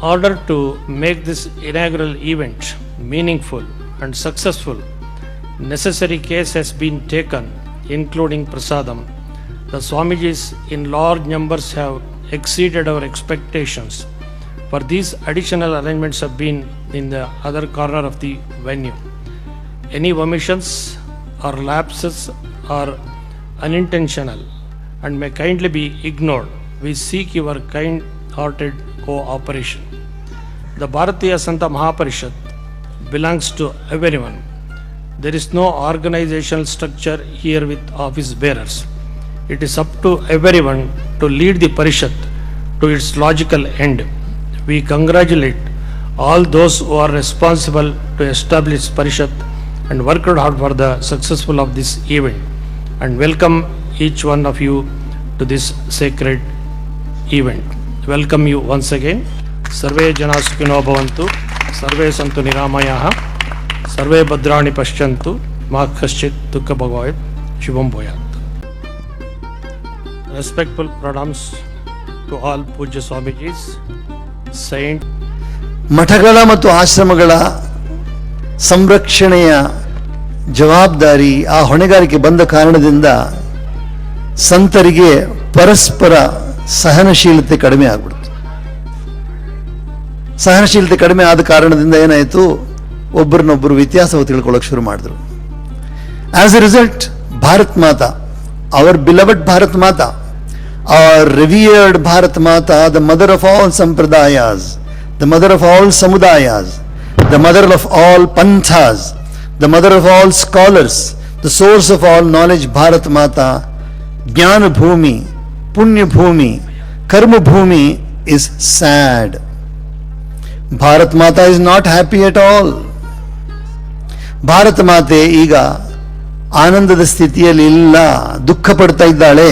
Order to make this inaugural event meaningful and successful, necessary care has been taken, including prasadam. The Swamijis in large numbers have exceeded our expectations. For these additional arrangements have been in the other corner of the venue. Any omissions or lapses are unintentional and may kindly be ignored. We seek your kind hearted cooperation. The Bharatiya Santa Mahaparishad belongs to everyone. There is no organizational structure here with office bearers. It is up to everyone to lead the Parishad to its logical end. We congratulate all those who are responsible to establish Parishad and worked hard for the successful of this event and welcome each one of you to this sacred event. Welcome you once again. ಸರ್ವೇ ಜನ ಸುಖಿನೋ ಭವಂತು, ಸರ್ವೇ ಸಂತು ನಿರಾಮಯ, ಸರ್ವೇ ಭದ್ರಾಣಿ ಪಶ್ಯಂತು, ಮಾ ಕಶ್ಚಿತ್ ದುಃಖ ಭಗವಾಯ್ ಶುಭಂ ಭೂಯಾತ್. Respectful ಪ್ರಣಾಮ್ಸ್ ಟು ಆಲ್ ಪೂಜ್ಯ ಸ್ವಾಮೀಜೀಸ್ ಸೈಂಟ್ ಮಠಗಳ ಮತ್ತು ಆಶ್ರಮಗಳ ಸಂರಕ್ಷಣೆಯ ಜವಾಬ್ದಾರಿ ಆ ಹೊಣೆಗಾರಿಕೆ ಬಂದ ಕಾರಣದಿಂದ ಸಂತರಿಗೆ ಪರಸ್ಪರ ಸಹನಶೀಲತೆ ಕಡಿಮೆ ಆಗ್ಬಿಡುತ್ತೆ. ಸಹನಶೀಲತೆ ಕಡಿಮೆ ಆದ ಕಾರಣದಿಂದ ಏನಾಯಿತು ಒಬ್ಬರನ್ನೊಬ್ಬರು ವ್ಯತ್ಯಾಸವು ತಿಳ್ಕೊಳ್ಳೋಕೆ ಶುರು ಮಾಡಿದ್ರು as a result Bharat Mata our beloved Bharat Mata our revered Bharat Mata the mother of all sampradayas, the mother of all samudayas, the mother of all panthas the mother of all scholars the source of all knowledge Bharat Mata ಜ್ಞಾನ ಭೂಮಿ ಪುಣ್ಯ ಭೂಮಿ ಕರ್ಮ ಭೂಮಿ is sad. Bharat Mata is not happy at all Bharata Mate ಈಗ ಆನಂದದ ಸ್ಥಿತಿಯಲ್ಲಿ ಇಲ್ಲ, ದುಃಖ ಪಡ್ತಾ ಇದ್ದಾಳೆ.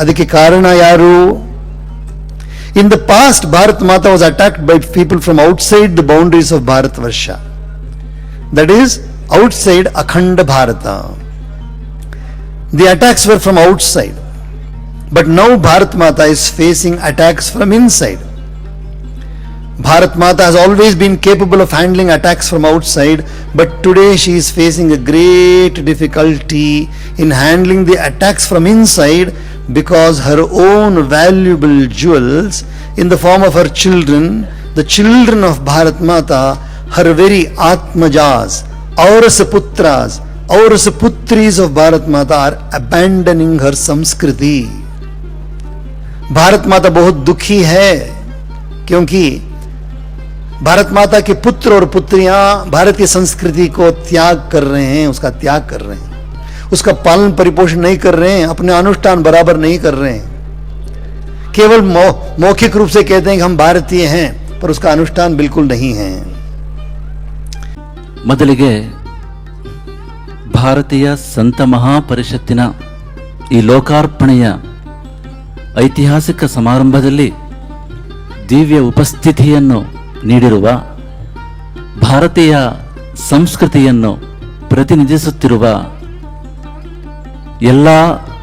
ಅದಕ್ಕೆ ಕಾರಣ ಯಾರು? In the past Bharat Mata was attacked by people from outside the boundaries of Bharat Varsha. That is outside Akhanda Bharata. The attacks were from outside but now Bharat Mata is facing attacks from inside Bharat Mata has always been capable of handling attacks from outside, but today she is facing a great difficulty in handling the attacks from inside because her own valuable jewels, in the form of her children, the children of Bharat Mata, her very Atmajas, Auras Putras, Auras Putris of Bharat Mata are abandoning her Samskriti. Bharat Mata बहुत दुखी है क्योंकि भारत माता के पुत्र और पुत्रियां भारतीय संस्कृति को त्याग कर रहे हैं उसका त्याग कर रहे हैं उसका पालन परिपोषण नहीं कर रहे हैं अपने अनुष्ठान बराबर नहीं कर रहे हैं केवल मौ, मौखिक रूप से कहते हैं कि हम भारतीय हैं पर उसका अनुष्ठान बिल्कुल नहीं है ಮೊದಲಿಗೆ ಭಾರತೀಯ ಸಂತ ಮಹಾಪರಿಷತ್ತಿನ ಈ ಲೋಕಾರ್ಪಣೆಯ ಐತಿಹಾಸಿಕ ಸಮಾರಂಭದಲ್ಲಿ ದಿವ್ಯ ಉಪಸ್ಥಿತಿಯನ್ನು ನೀಡಿರುವ ಭಾರತೀಯ ಸಂಸ್ಕೃತಿಯನ್ನು ಪ್ರತಿನಿಧಿಸುತ್ತಿರುವ ಎಲ್ಲ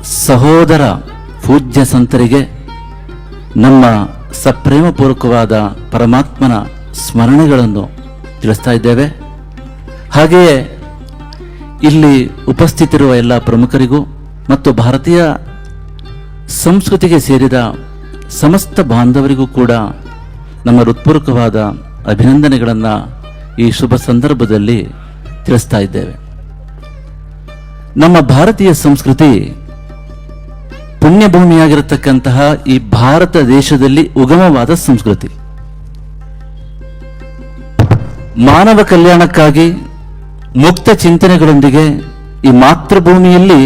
ಸಹೋದರ ಪೂಜ್ಯ ಸಂತರಿಗೆ ನಮ್ಮ ಸಪ್ರೇಮಪೂರ್ವಕವಾದ ಪರಮಾತ್ಮನ ಸ್ಮರಣೆಗಳನ್ನು ತಿಳಿಸ್ತಾ ಇದ್ದೇವೆ. ಹಾಗೆಯೇ ಇಲ್ಲಿ ಉಪಸ್ಥಿತಿರುವ ಎಲ್ಲ ಪ್ರಮುಖರಿಗೂ ಮತ್ತು ಭಾರತೀಯ ಸಂಸ್ಕೃತಿಗೆ ಸೇರಿದ ಸಮಸ್ತ ಬಾಂಧವರಿಗೂ ಕೂಡ ನಮ್ಮ ಹೃತ್ಪೂರ್ವಕವಾದ ಅಭಿನಂದನೆಗಳನ್ನು ಈ ಶುಭ ಸಂದರ್ಭದಲ್ಲಿ ತಿಳಿಸ್ತಾ ಇದ್ದೇವೆ. ನಮ್ಮ ಭಾರತೀಯ ಸಂಸ್ಕೃತಿ ಪುಣ್ಯಭೂಮಿಯಾಗಿರತಕ್ಕಂತಹ ಈ ಭಾರತ ದೇಶದಲ್ಲಿ ಉಗಮವಾದ ಸಂಸ್ಕೃತಿ. ಮಾನವ ಕಲ್ಯಾಣಕ್ಕಾಗಿ ಮುಕ್ತ ಚಿಂತನೆಗಳೊಂದಿಗೆ ಈ ಮಾತೃಭೂಮಿಯಲ್ಲಿ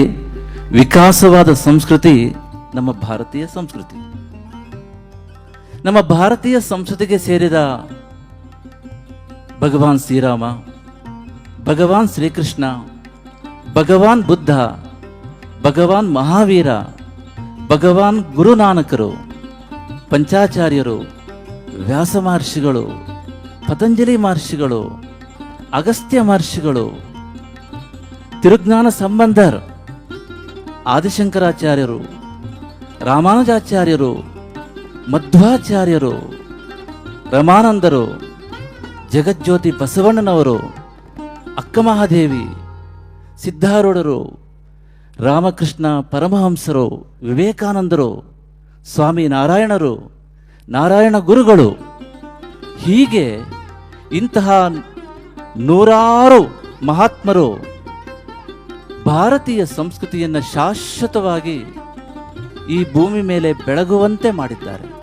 ವಿಕಾಸವಾದ ಸಂಸ್ಕೃತಿ ನಮ್ಮ ಭಾರತೀಯ ಸಂಸ್ಕೃತಿ. ನಮ್ಮ ಭಾರತೀಯ ಸಂಸ್ಕೃತಿಗೆ ಸೇರಿದ ಭಗವಾನ್ ಶ್ರೀರಾಮ, ಭಗವಾನ್ ಶ್ರೀಕೃಷ್ಣ, ಭಗವಾನ್ ಬುದ್ಧ, ಭಗವಾನ್ ಮಹಾವೀರ, ಭಗವಾನ್ ಗುರುನಾನಕರು, ಪಂಚಾಚಾರ್ಯರು, ವ್ಯಾಸ ಮಹರ್ಷಿಗಳು, ಪತಂಜಲಿ ಮಹರ್ಷಿಗಳು, ಅಗಸ್ತ್ಯ ಮಹರ್ಷಿಗಳು, ತಿರುಜ್ಞಾನ ಸಂಬಂಧರ್, ಆದಿಶಂಕರಾಚಾರ್ಯರು, ರಾಮಾನುಜಾಚಾರ್ಯರು ಮಧ್ವಾಚಾರ್ಯರು, ರಮಾನಂದರು, ಜಗಜ್ಯೋತಿ ಬಸವಣ್ಣನವರು, ಅಕ್ಕಮಹಾದೇವಿ, ಸಿದ್ಧಾರೂಢರು, ರಾಮಕೃಷ್ಣ ಪರಮಹಂಸರು, ವಿವೇಕಾನಂದರು, ಸ್ವಾಮಿ ನಾರಾಯಣರು, ನಾರಾಯಣ ಗುರುಗಳು. ಹೀಗೆ ಇಂತಹ ನೂರಾರು ಮಹಾತ್ಮರು ಭಾರತೀಯ ಸಂಸ್ಕೃತಿಯನ್ನು ಶಾಶ್ವತವಾಗಿ ಈ ಭೂಮಿ ಮೇಲೆ ಬೆಳಗುವಂತೆ ಮಾಡಿದ್ದಾರೆ.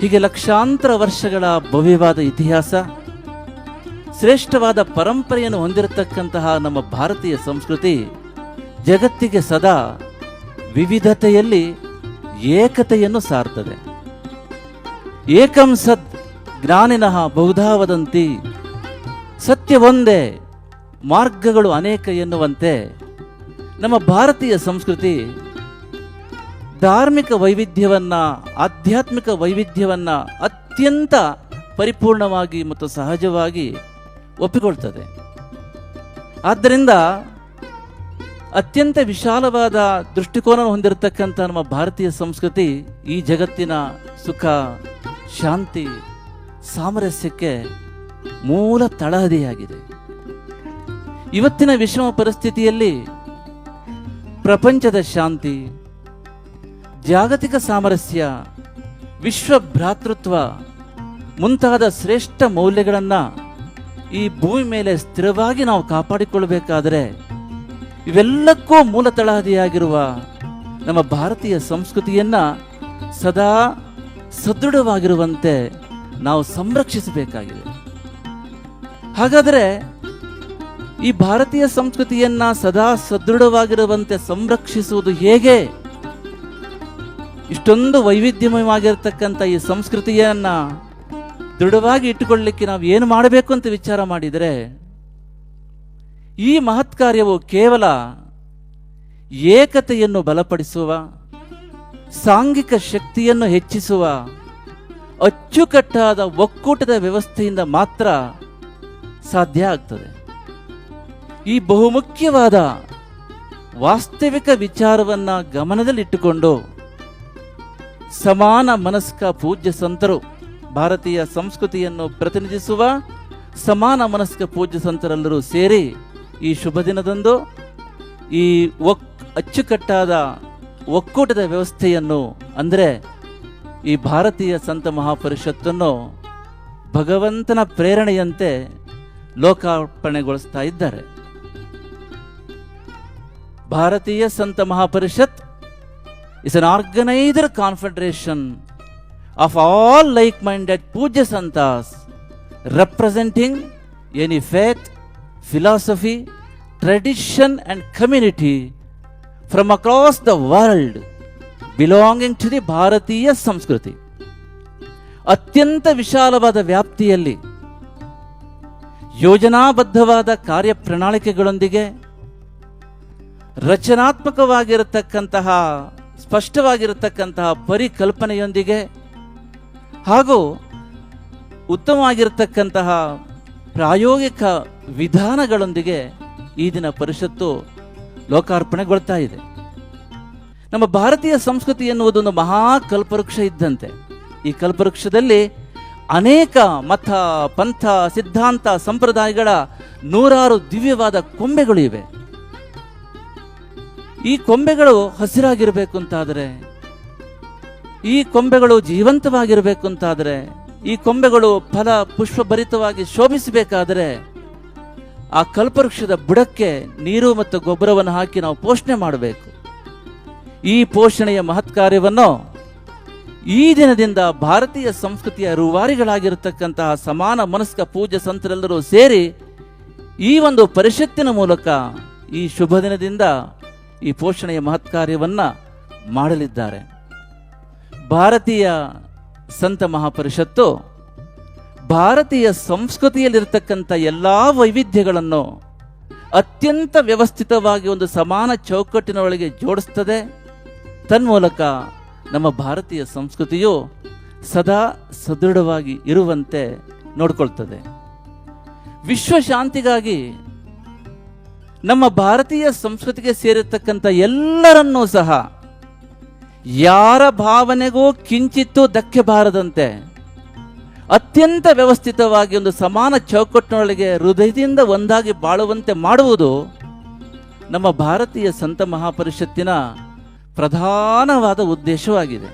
ಹೀಗೆ ಲಕ್ಷಾಂತರ ವರ್ಷಗಳ ಭವ್ಯವಾದ ಇತಿಹಾಸ, ಶ್ರೇಷ್ಠವಾದ ಪರಂಪರೆಯನ್ನು ಹೊಂದಿರತಕ್ಕಂತಹ ನಮ್ಮ ಭಾರತೀಯ ಸಂಸ್ಕೃತಿ ಜಗತ್ತಿಗೆ ಸದಾ ವಿವಿಧತೆಯಲ್ಲಿ ಏಕತೆಯನ್ನು ಸಾರ್ತದೆ. ಏಕಂ ಸದ್ ಜ್ಞಾನಿನಃ ಬಹುಧಾ ವದಂತಿ ಸತ್ಯ ಒಂದೇ ಮಾರ್ಗಗಳು ಅನೇಕ ಎನ್ನುವಂತೆ ನಮ್ಮ ಭಾರತೀಯ ಸಂಸ್ಕೃತಿ ಧಾರ್ಮಿಕ ವೈವಿಧ್ಯವನ್ನ, ಆಧ್ಯಾತ್ಮಿಕ ವೈವಿಧ್ಯವನ್ನ ಅತ್ಯಂತ ಪರಿಪೂರ್ಣವಾಗಿ ಮತ್ತು ಸಹಜವಾಗಿ ಒಪ್ಪಿಕೊಳ್ತದೆ. ಆದ್ದರಿಂದ ಅತ್ಯಂತ ವಿಶಾಲವಾದ ದೃಷ್ಟಿಕೋನ ಹೊಂದಿರತಕ್ಕಂಥ ನಮ್ಮ ಭಾರತೀಯ ಸಂಸ್ಕೃತಿ ಈ ಜಗತ್ತಿನ ಸುಖ, ಶಾಂತಿ, ಸಾಮರಸ್ಯಕ್ಕೆ ಮೂಲ ತಳಹದಿಯಾಗಿದೆ. ಇವತ್ತಿನ ವಿಷಮ ಪರಿಸ್ಥಿತಿಯಲ್ಲಿ ಪ್ರಪಂಚದ ಶಾಂತಿ ಜಾಗತಿಕ ಸಾಮರಸ್ಯ, ವಿಶ್ವ ಭ್ರಾತೃತ್ವ ಮುಂತಾದ ಶ್ರೇಷ್ಠ ಮೌಲ್ಯಗಳನ್ನು ಈ ಭೂಮಿ ಮೇಲೆ ಸ್ಥಿರವಾಗಿ ನಾವು ಕಾಪಾಡಿಕೊಳ್ಳಬೇಕಾದರೆ ಇವೆಲ್ಲಕ್ಕೂ ಮೂಲ ತಳಹದಿಯಾಗಿರುವ ನಮ್ಮ ಭಾರತೀಯ ಸಂಸ್ಕೃತಿಯನ್ನು ಸದಾ ಸದೃಢವಾಗಿರುವಂತೆ ನಾವು ಸಂರಕ್ಷಿಸಬೇಕಾಗಿದೆ. ಹಾಗಾದರೆ ಈ ಭಾರತೀಯ ಸಂಸ್ಕೃತಿಯನ್ನು ಸದಾ ಸದೃಢವಾಗಿರುವಂತೆ ಸಂರಕ್ಷಿಸುವುದು ಹೇಗೆ? ಇಷ್ಟೊಂದು ವೈವಿಧ್ಯಮಯವಾಗಿರ್ತಕ್ಕಂಥ ಈ ಸಂಸ್ಕೃತಿಯನ್ನು ದೃಢವಾಗಿ ಇಟ್ಟುಕೊಳ್ಳಲಿಕ್ಕೆ ನಾವು ಏನು ಮಾಡಬೇಕು ಅಂತ ವಿಚಾರ ಮಾಡಿದರೆ, ಈ ಮಹತ್ ಕಾರ್ಯವು ಕೇವಲ ಏಕತೆಯನ್ನು ಬಲಪಡಿಸುವ, ಸಾಂಘಿಕ ಶಕ್ತಿಯನ್ನು ಹೆಚ್ಚಿಸುವ, ಅಚ್ಚುಕಟ್ಟಾದ ಒಕ್ಕೂಟದ ವ್ಯವಸ್ಥೆಯಿಂದ ಮಾತ್ರ ಸಾಧ್ಯ ಆಗ್ತದೆ. ಈ ಬಹುಮುಖ್ಯವಾದ ವಾಸ್ತವಿಕ ವಿಚಾರವನ್ನು ಗಮನದಲ್ಲಿಟ್ಟುಕೊಂಡು ಸಮಾನ ಮನಸ್ಕ ಪೂಜ್ಯ ಸಂತರು. ಭಾರತೀಯ ಸಂಸ್ಕೃತಿಯನ್ನು ಪ್ರತಿನಿಧಿಸುವ ಸಮಾನ ಮನಸ್ಕ ಪೂಜ್ಯ ಸಂತರೆಲ್ಲರೂ ಸೇರಿ ಈ ಶುಭ ದಿನದಂದು ಈ ಒಕ್, ಅಚ್ಚುಕಟ್ಟಾದ ಒಕ್ಕೂಟದ ವ್ಯವಸ್ಥೆಯನ್ನು ಅಂದರೆ ಈ ಭಾರತೀಯ ಸಂತ ಮಹಾಪರಿಷತ್ತನ್ನು ಭಗವಂತನ ಪ್ರೇರಣೆಯಂತೆ ಲೋಕಾರ್ಪಣೆಗೊಳಿಸ್ತಾ ಇದ್ದಾರೆ. Bharatiya Sant Mahaparishad is an organiser confederation of all like minded ಪೂಜ್ಯ santhas representing any faith philosophy tradition and community from across the world belonging to the Bharatiya Sanskriti ಅತ್ಯಂತ ವಿಶಾಲವಾದ ವ್ಯಾಪ್ತಿಯಲ್ಲಿ ಯೋಜನಾಬದ್ಧವಾದ ಕಾರ್ಯಪ್ರಣಾಳಿಕೆಗಳೊಂದಿಗೆ ರಚನಾತ್ಮಕವಾಗಿರತಕ್ಕಂತಹ ಸ್ಪಷ್ಟವಾಗಿರತಕ್ಕಂತಹ ಪರಿಕಲ್ಪನೆಯೊಂದಿಗೆ ಹಾಗೂ ಉತ್ತಮವಾಗಿರತಕ್ಕಂತಹ ಪ್ರಾಯೋಗಿಕ ವಿಧಾನಗಳೊಂದಿಗೆ ಈ ದಿನ ಪರಿಷತ್ತು ಲೋಕಾರ್ಪಣೆಗೊಳ್ತಾ ಇದೆ. ನಮ್ಮ ಭಾರತೀಯ ಸಂಸ್ಕೃತಿ ಎನ್ನುವುದು ಒಂದು ಮಹಾ ಕಲ್ಪವೃಕ್ಷ ಇದ್ದಂತೆ. ಈ ಕಲ್ಪವೃಕ್ಷದಲ್ಲಿ ಅನೇಕ ಮತ ಪಂಥ, ಸಿದ್ಧಾಂತ, ಸಂಪ್ರದಾಯಗಳ ನೂರಾರು ದಿವ್ಯವಾದ ಕೊಂಬೆಗಳು ಇವೆ. ಈ ಕೊಂಬೆಗಳು ಹಸಿರಾಗಿರಬೇಕು ಅಂತಾದರೆ ಈ ಕೊಂಬೆಗಳು ಜೀವಂತವಾಗಿರಬೇಕು ಅಂತಾದರೆ ಈ ಕೊಂಬೆಗಳು ಫಲ ಪುಷ್ಪಭರಿತವಾಗಿ ಶೋಭಿಸಬೇಕಾದರೆ, ಆ ಕಲ್ಪವೃಕ್ಷದ ಬುಡಕ್ಕೆ ನೀರು ಮತ್ತು ಗೊಬ್ಬರವನ್ನು ಹಾಕಿ ನಾವು ಪೋಷಣೆ ಮಾಡಬೇಕು. ಈ ಪೋಷಣೆಯ ಮಹತ್ ಕಾರ್ಯವನ್ನು ಈ ದಿನದಿಂದ ಭಾರತೀಯ ಸಂಸ್ಕೃತಿಯ ರೂವಾರಿಗಳಾಗಿರತಕ್ಕಂತಹ ಸಮಾನ ಮನಸ್ಕ ಪೂಜೆ ಸಂತರೆಲ್ಲರೂ ಸೇರಿ ಈ ಒಂದು ಪರಿಷತ್ತಿನ ಮೂಲಕ ಈ ಶುಭ ದಿನದಿಂದ ಈ ಪೋಷಣೆಯ ಮಹತ್ಕಾರ್ಯವನ್ನು ಮಾಡಲಿದ್ದಾರೆ. ಭಾರತೀಯ ಸಂತ ಮಹಾಪರಿಷತ್ತು ಭಾರತೀಯ ಸಂಸ್ಕೃತಿಯಲ್ಲಿರತಕ್ಕಂಥ ಎಲ್ಲ ವೈವಿಧ್ಯಗಳನ್ನು ಅತ್ಯಂತ ವ್ಯವಸ್ಥಿತವಾಗಿ ಒಂದು ಸಮಾನ ಚೌಕಟ್ಟಿನೊಳಗೆ ಜೋಡಿಸ್ತದೆ. ತನ್ಮೂಲಕ ನಮ್ಮ ಭಾರತೀಯ ಸಂಸ್ಕೃತಿಯು ಸದಾ ಸದೃಢವಾಗಿ ಇರುವಂತೆ ನೋಡ್ಕೊಳ್ತದೆ. ವಿಶ್ವ ಶಾಂತಿಗಾಗಿ ನಮ್ಮ ಭಾರತೀಯ ಸಂಸ್ಕೃತಿಗೆ ಸೇರಿರ್ತಕ್ಕಂಥ ಎಲ್ಲರನ್ನೂ ಸಹ ಯಾರ ಭಾವನೆಗೂ ಕಿಂಚಿತ್ತೂ ಧಕ್ಕೆ ಬಾರದಂತೆ ಅತ್ಯಂತ ವ್ಯವಸ್ಥಿತವಾಗಿ ಒಂದು ಸಮಾನ ಚೌಕಟ್ಟಿನೊಳಗೆ ಹೃದಯದಿಂದ ಒಂದಾಗಿ ಬಾಳುವಂತೆ ಮಾಡುವುದು ನಮ್ಮ ಭಾರತೀಯ ಸಂತ ಮಹಾಪರಿಷತ್ತಿನ ಪ್ರಧಾನವಾದ ಉದ್ದೇಶವಾಗಿದೆ.